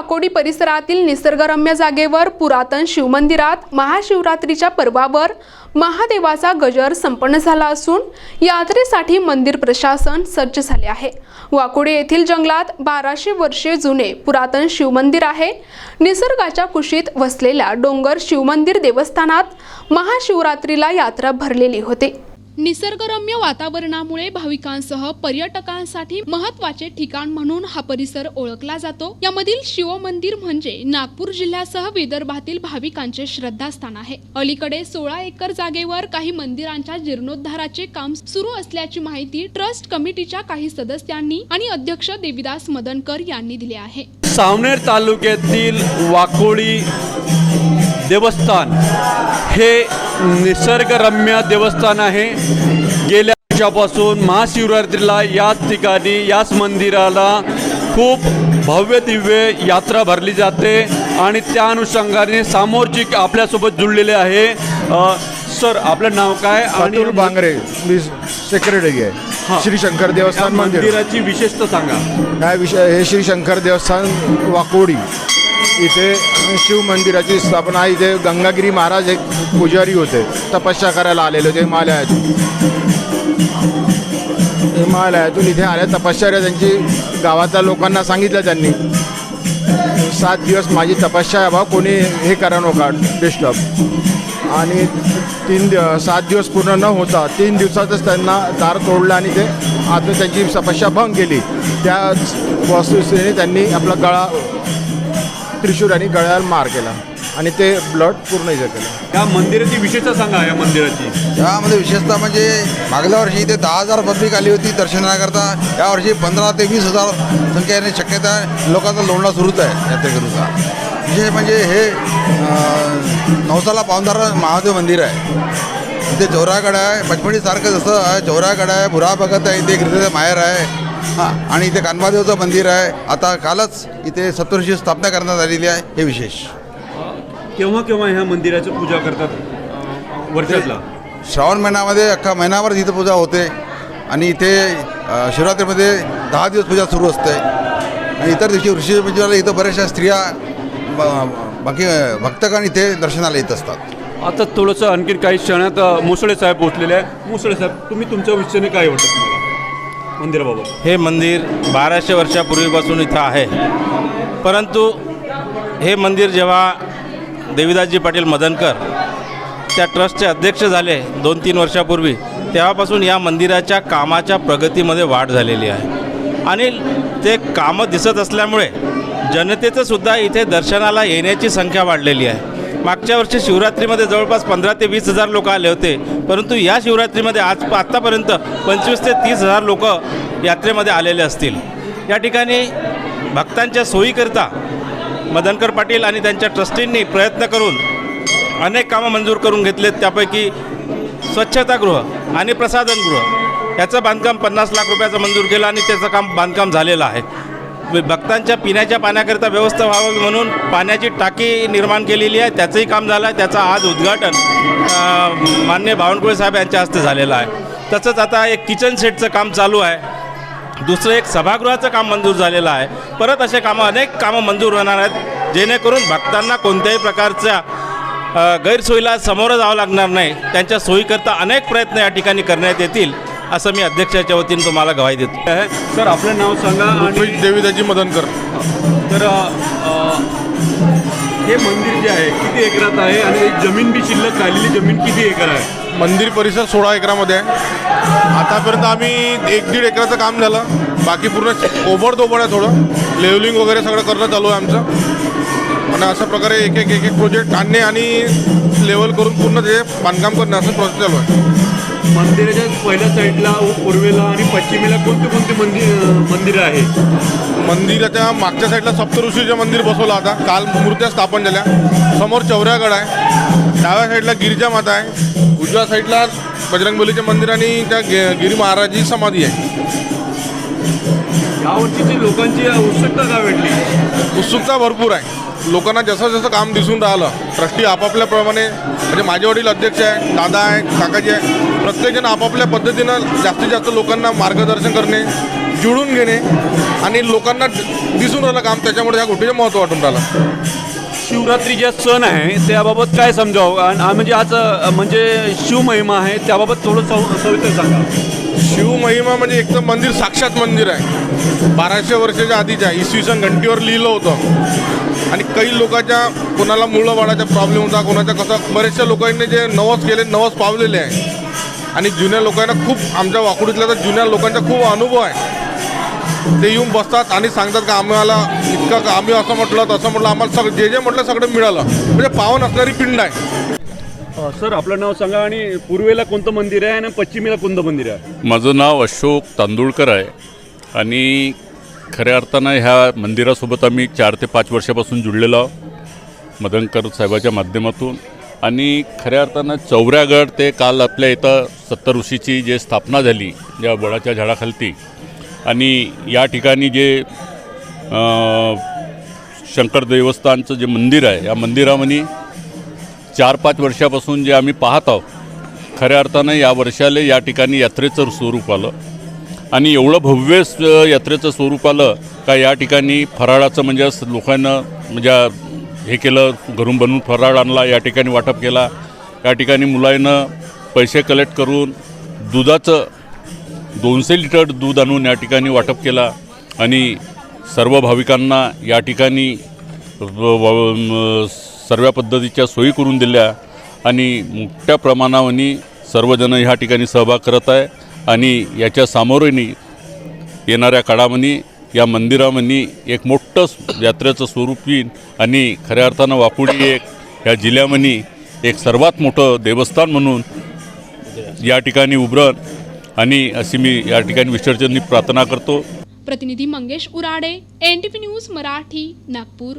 वाकोडी परिसरातील निसर्गरम्य जागेवर पुरातन शिवमंदिरात महाशिवरात्रीच्या पर्वावर महादेवाचा गजर संपन्न झाला असून यात्रेसाठी मंदिर प्रशासन सज्ज झाले आहे. वाकोडी येथील जंगलात बाराशे वर्षे जुने पुरातन शिवमंदिर आहे. निसर्गाच्या कुशीत वसलेल्या डोंगर शिवमंदिर देवस्थानात महाशिवरात्रीला यात्रा भरलेली होती. निसर्गरम्य वातावरणामुळे भाविकांसह पर्यटकांसाठी महत्त्वाचे ठिकाण म्हणून हा परिसर ओळखला जातो. यामधील शिवमंदिर म्हणजे नागपूर जिल्ह्यासह विदर्भातील भाविकांचे श्रद्धास्थान आहे. अलीकडे सोळा एकर जागेवर काही मंदिरांच्या जीर्णोद्धाराचे काम सुरू असल्याची माहिती ट्रस्ट कमिटीच्या काही सदस्यांनी आणि अध्यक्ष देविदास मदनकर यांनी दिली आहे. सावनेर तालुक्यातील वाकोळी देवस्थान. हे निसर्गरम्य देवस्थान आहे. गेल्या वर्षापासून महाशिवरात्रीला याच ठिकाणी याच मंदिराला खूप भव्य दिव्य यात्रा भरली जाते आणि त्या अनुषंगाने सामोरची आपल्यासोबत जुळलेले आहे. सर आपलं नाव काय? अतुल बांगरे मी सेक्रेटरी हा. आहे श्री शंकर देवस्थान मंदिर. मंदिराची विशेषता सांगा. हा विषय हे श्री शंकर देवस्थान वाकोडी. इथे शिव मंदिराची स्थापना इथे गंगागिरी महाराज एक पुजारी होते तपस्या करायला आलेले होते हिमालयातून हिमालयातून इथे आल्या तपश्चर्या त्यांची गावातल्या लोकांना सांगितलं त्यांनी. सात दिवस माझी तपस्या आहे कोणी हे करा नका डिस्टर्ब आणि तीन दिव सात दिवस पूर्ण न होता तीन दिवसातच त्यांना दार तोडलं आणि ते आता त्यांची तपस्या भंग केली. त्या वस्तुस्थितीने त्यांनी आपला गळा त्रिशूर आणि गळ्याला मार केला आणि ते ब्लड पूर्ण हे केलं. या मंदिराची विशेषता सांगा या मंदिराची. यामध्ये विशेषतः म्हणजे मागल्या वर्षी इथे दहा हजार पब्लिक आली होती दर्शनाकरता. यावर्षी पंधरा ते वीस हजार संख्या येण्याची शक्यता आहे लोकांचा लोंढा सुरूच आहे यात्रेकरूचा. विशेष म्हणजे हे अं, नवसाला पावनदार महादेव मंदिर आहे. इथे चौरागड आहे पचमणीसारखं जसं आहे चौरागड आहे बुरा भगत आहे इथे गिरजेचं माहेर आहे. हां आणि इथे कानबादेवचं मंदिर आहे. आता कालच इथे सप्तऋषी स्थापना करण्यात आलेली आहे. हे विशेष. केव्हा केव्हा ह्या मंदिराची पूजा करतात? वर्षातला? श्रावण महिन्यामध्ये अख्खा महिनाभर इथं पूजा होते. आणि इथे शिवरात्रीमध्ये दहा दिवस पूजा सुरू असते. आणि इतर दिवशी ऋषी पूजेला इथं बऱ्याचशा स्त्रिया बाकी भक्तगण इथे दर्शनाला येत असतात. आता थोडंसं आणखीन काही क्षणात मुसळे साहेब पोहोचलेले आहे मुसळे साहेब तुम्ही तुमच्या विषयाने काय वाटतं तुम्हाला? मंदिराबाबत हे मंदिर बाराशे वर्षापूर्वीपासून इथं आहे. परंतु हे मंदिर जेव्हा देविदासजी पाटील मदनकर त्या ट्रस्टचे अध्यक्ष झाले दोन तीन वर्षापूर्वी तेव्हापासून या मंदिराच्या कामाच्या प्रगतीमध्ये वाढ झालेली आहे. आणि ते कामं दिसत असल्यामुळे जनतेचंसुद्धा इथे दर्शनाला येण्याची संख्या वाढलेली आहे. मागच्या वर्षी शिवरात्रीमध्ये जवळपास पंधरा ते वीस हजार लोक आले होते. परंतु या शिवरात्रीमध्ये आज आत्तापर्यंत पंचवीस ते तीस हजार लोक यात्रेमध्ये आलेले असतील. या ठिकाणी भक्तांच्या सोयीकरिता मदनकर पाटील आणि त्यांच्या ट्रस्टींनी प्रयत्न करून अनेक कामं मंजूर करून घेतलेत. त्यापैकी स्वच्छतागृह आणि प्रसाधनगृह याचं बांधकाम पन्नास लाख रुपयाचं मंजूर केलं आणि त्याचं काम बांधकाम झालेलं आहे. भक्तांच्या पिण्याच्या पाण्याकरिता व्यवस्था व्हावी म्हणून पाण्याची टाकी निर्माण केलेली आहे. त्याचंही काम झालं आहे. त्याचं आज उद्घाटन मान्य बावनकुळे साहेब यांच्या हस्ते झालेलं आहे. तसंच आता एक किचन सेटचं काम चालू आहे. दुसरं एक सभागृहाचं काम मंजूर झालेलं आहे. परत असे कामं अनेक कामं मंजूर होणार आहेत. जेणेकरून भक्तांना कोणत्याही प्रकारच्या गैरसोयीला सामोरं जावं लागणार नाही. त्यांच्या सोयीकरता अनेक प्रयत्न या ठिकाणी करण्यात येतील. असं मी अध्यक्षाच्या वतीने तुम्हाला गवाही देतो. आहे. सर आपलं नाव सांगा आणि देवीदाजी मदनकर. तर हे मंदिर जे आहे किती एकरात आहे? आणि जमीन बी शिल्लक राहिलेली जमीन किती एकर आहे? मंदिर परिसर सोळा एकरामध्ये आहे. आतापर्यंत आम्ही एक दीड एकराचं काम झालं. बाकी पूर्ण ओबडदोबड आहे थोडं. लेवलिंग वगैरे सगळं करणं चालू आहे आमचं. आणि अशा प्रकारे एक एक एक एक प्रोजेक्ट आणणे आणि लेवल करून पूर्ण ते बांधकाम करणे असं प्रोसेस चालू आहे. मंदिराच्या पहिल्या साईडला पूर्वेला आणि पश्चिमेला कोणते कोणते मंदिर मंदिरं आहे? मंदिराच्या मागच्या साईडला सप्तऋषीचं मंदिर बसवलं आता. काल मूर्त्या स्थापन झाल्या. समोर चौऱ्यागड आहे. डाव्या साईडला गिरिजा माता आहे. उजव्या साईडला बजरंगबलीचे मंदिर आणि त्या गे- गिरी महाराजची समाधी आहे. यावर्षीची लोकांची उत्सुकता का भेटली उत्सुकता भरपूर आहे. लोकांना जसं जसं काम दिसून राहिलं ट्रस्टी आपापल्याप्रमाणे म्हणजे माझे वडील अध्यक्ष आहे दादा आहे काकाजी आहे प्रत्येकजण आपापल्या पद्धतीनं जास्तीत जास्त लोकांना मार्गदर्शन करणे जुळून घेणे आणि लोकांना दिसून राहिलं काम त्याच्यामुळे ह्या गोष्टीचं महत्त्व वाटून राहिलं. शिवरात्री जे सण आहे त्याबाबत काय समजावं? म्हणजे आज म्हणजे शिवमहिमा आहे त्याबाबत थोडं सव सविस्तर सांगा. शिवमहिमा म्हणजे एक तर मंदिर साक्षात मंदिर आहे. बाराशे वर्षाच्या आधीच्या. इसवी सन घंटीवर लिहिलं होतं. आणि काही लोकांच्या कोणाला मुलं बाळाचा प्रॉब्लेम होता कोणाच्या कसं बरेचशा लोकांनी जे नवस केले नवस पावलेले आहे. आणि जुन्या लोकांना खूप आमच्या वाकुडीतल्या तर जुन्या लोकांचा खूप अनुभव आहे. ते येऊन बसतात आणि सांगतात का आम्हाला इतकं का आम्ही असं म्हटलं तसं म्हटलं आम्हाला सगळं जे जे म्हटलं सगळं मिळालं. म्हणजे पावन असणारी पिंड आहे. सर आपलं नाव सांगा आणि पूर्वेला कोणतं मंदिर आहे आणि पश्चिमेला कोणतं मंदिर आहे? माझं नाव अशोक तांदुळकर आहे. आणि खऱ्या अर्थानं ह्या मंदिरासोबत आम्ही चार ते पाच वर्षापासून जुळलेलो आहोत. मदनकर साहेबाच्या माध्यमातून. आणि खऱ्या अर्थानं चौऱ्यागड ते काल आपल्या इथं सत्तर ऋषीची जे स्थापना झाली या बळाच्या झाडाखालती. आणि या ठिकाणी जे शंकर देवस्थानचं जे मंदिर आहे या मंदिरामध्ये चार पाच वर्षापासून जे आम्ही पाहत आहोत खऱ्या अर्थानं या वर्षाला या ठिकाणी यात्रेचं स्वरूप आलं. आणि एवढं भव्य यात्रेचं स्वरूप आलं का या ठिकाणी फराळाचं म्हणजे असं लोकांना म्हणजे हे केलं घरून बनवून फराळ आणला या ठिकाणी वाटप केला. या ठिकाणी मुलांना पैसे कलेक्ट करून दुधाचं दोनशे लिटर दूध आणून या ठिकाणी वाटप केला आणि सर्व भाविकांना या ठिकाणी सर्व पद्धतीच्या सोयी करून दिल्या आणि मोठ्या प्रमाणावर सर्वजण ह्या ठिकाणी सहभाग करत आहे आणि याच्या सामोरेनी येणाऱ्या काळामध्ये या मंदिरामध्ये एक मोठं यात्रेचं स्वरूप येईन. आणि खऱ्या अर्थानं वाकुडी एक या जिल्ह्यामध्ये एक सर्वात मोठं देवस्थान म्हणून या ठिकाणी उभरण आणि अशी मी या ठिकाणी विसर्जननी प्रार्थना करतो. प्रतिनिधी Mangesh Urade N T news Marathi Nagpur.